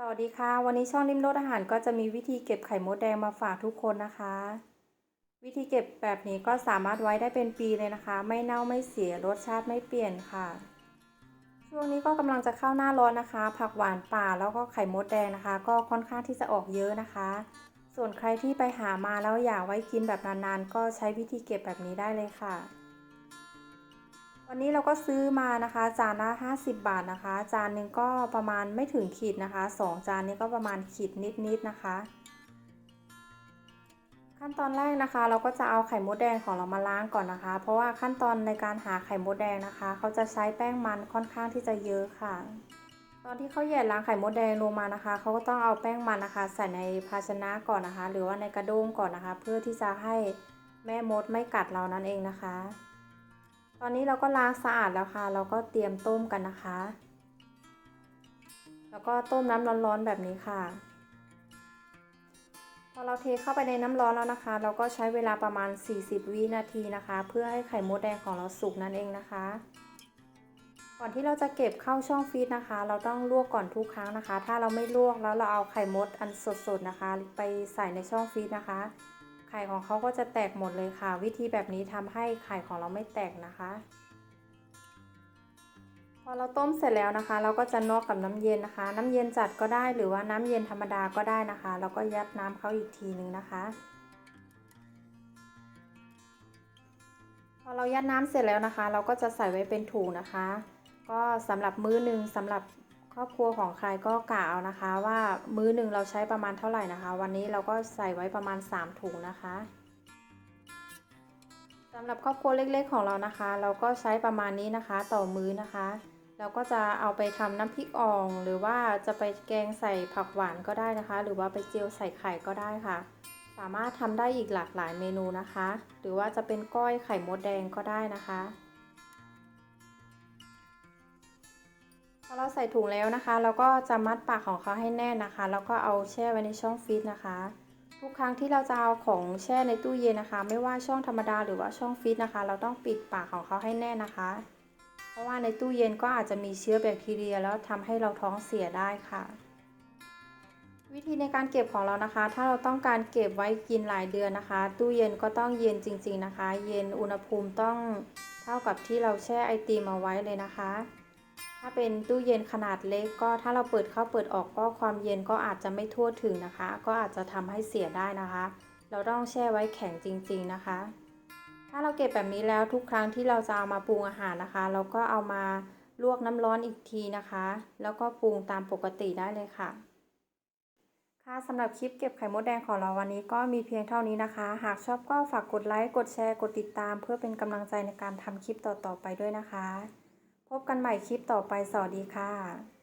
สวัสดีค่ะ วันนี้ช่องริมรสอาหารก็จะมีวิธีเก็บไข่มดแดงมาฝากทุกคนนะคะ วิธีเก็บแบบนี้ก็สามารถไว้ได้เป็นปีเลยนะคะ ไม่เน่าไม่เสียรสชาติไม่เปลี่ยนค่ะ ช่วงนี้ก็กำลังจะเข้าหน้าร้อนนะคะ ผักหวานป่าแล้วก็ไข่มดแดงนะคะ ก็ค่อนข้างที่จะออกเยอะนะคะ ส่วนใครที่ไปหามาแล้วอยากไว้กินแบบนานๆ ก็ใช้วิธีเก็บแบบนี้ได้เลยค่ะ วันนี้เราก็ซื้อมานะคะ จานละ50 บาทนะคะ จานหนึ่งก็ประมาณไม่ถึงขีดนะคะสองจานนี้ก็ประมาณขีดนิดๆนะคะ ขั้นตอนแรกนะคะ เราก็จะเอาไข่มดแดงของเรามาล้างก่อนนะคะ เพราะว่าขั้นตอนในการหาไข่มดแดงนะคะ เขาจะใช้แป้งมันค่อนข้างที่จะเยอะค่ะ ตอนที่เขาแย่ล้างไข่มดแดงลงมานะคะ เขาก็ต้องเอาแป้งมันนะคะ ใส่ในภาชนะก่อนนะคะ หรือว่าในกระด้งก่อนนะคะ เพื่อที่จะให้แม่มดไม่กัดเรานั่นเองนะคะ นี้เราก็ล้างสะอาดแล้วค่ะ เราก็เตรียมต้มกันนะคะ แล้วก็ต้มน้ำร้อนๆแบบนี้ค่ะ พอเราเทเข้าไปในน้ำร้อนแล้วนะคะ เราก็ใช้เวลาประมาณ 40 วินาทีนะคะ เพื่อให้ไข่มดแดงของเราสุกนั่นเองนะคะ ก่อนที่เราจะเก็บเข้าช่องฟรีซนะคะ เราต้องลวกก่อนทุกครั้งนะคะ ถ้าเราไม่ลวกแล้วเราเอาไข่มดอันสดๆนะคะ ไปใส่ในช่องฟรีซนะคะ ไข่ของเขาก็จะแตกหมดเลยค่ะ วิธีแบบนี้ทำให้ไข่ของเราไม่แตกนะคะ พอเราต้มเสร็จแล้วนะคะ เราก็จะนอกกับน้ำเย็นนะคะ น้ำเย็นจัดก็ได้หรือว่าน้ำเย็นธรรมดาก็ได้นะคะ แล้วก็ยัดน้ำเขาอีกทีนึงนะคะพอเรายัดน้ำเสร็จแล้วนะคะ เราก็จะใส่ไว้เป็นถุงนะคะ ก็สำหรับมื้อหนึ่งสำหรับ ครอบครัวของใครก็กะเอานะคะ ว่ามื้อหนึ่งเราใช้ประมาณเท่าไหร่นะคะ วันนี้เราก็ใส่ไว้ประมาณ 3 ถุงนะคะสำหรับครอบครัวเล็กๆของเรานะคะ เราก็ใช้ประมาณนี้นะคะ ต่อมื้อนะคะ เราก็จะเอาไปทำน้ำพริกอ่อง หรือว่าจะไปแกงใส่ผักหวานก็ได้นะคะ หรือว่าไปเจียวใส่ไข่ก็ได้ค่ะ สามารถทำได้อีกหลากหลายเมนูนะคะ หรือว่าจะเป็นก้อยไข่มดแดงก็ได้นะคะ พอเราใส่ถุงแล้วนะคะ เราก็จะมัดปากของเขาให้แน่นนะคะ แล้วก็เอาแช่ไว้ในช่องฟรีซนะคะ ทุกครั้งที่เราจะเอาของแช่ในตู้เย็นนะคะ ไม่ว่าช่องธรรมดาหรือว่าช่องฟรีซนะคะ เราต้องปิดปากของเขาให้แน่นนะคะ เพราะว่าในตู้เย็นก็อาจจะมีเชื้อแบคทีเรีย แล้วทำให้เราท้องเสียได้ค่ะ วิธีในการเก็บของเรานะคะ ถ้าเราต้องการเก็บไว้กินหลายเดือนนะคะ ตู้เย็นก็ต้องเย็นจริง ๆนะคะ เย็นอุณหภูมิต้องเท่ากับที่เราแช่ไอติมเอาไว้เลยนะคะ ถ้าเป็นตู้เย็นขนาดเล็กก็ถ้าเราเปิดเข้าเปิดออกก็ความเย็นก็อาจจะไม่ทั่วถึงนะคะ ก็อาจจะทำให้เสียได้นะคะ เราต้องแช่ไว้แข็งจริง ๆนะคะ ถ้าเราเก็บแบบนี้แล้วทุกครั้งที่เราจะเอามาปรุงอาหารนะคะ เราก็เอามาลวกน้ำร้อนอีกทีนะคะ แล้วก็ปรุงตามปกติได้เลยค่ะค่ะสำหรับคลิปเก็บไข่มดแดงของเราวันนี้ก็มีเพียงเท่านี้นะคะ หากชอบก็ฝากกดไลค์ กดแชร์ กดติดตาม เพื่อเป็นกำลังใจในการทำคลิปต่อๆไปด้วยนะคะ พบกันใหม่คลิปต่อไปสวัสดีค่ะ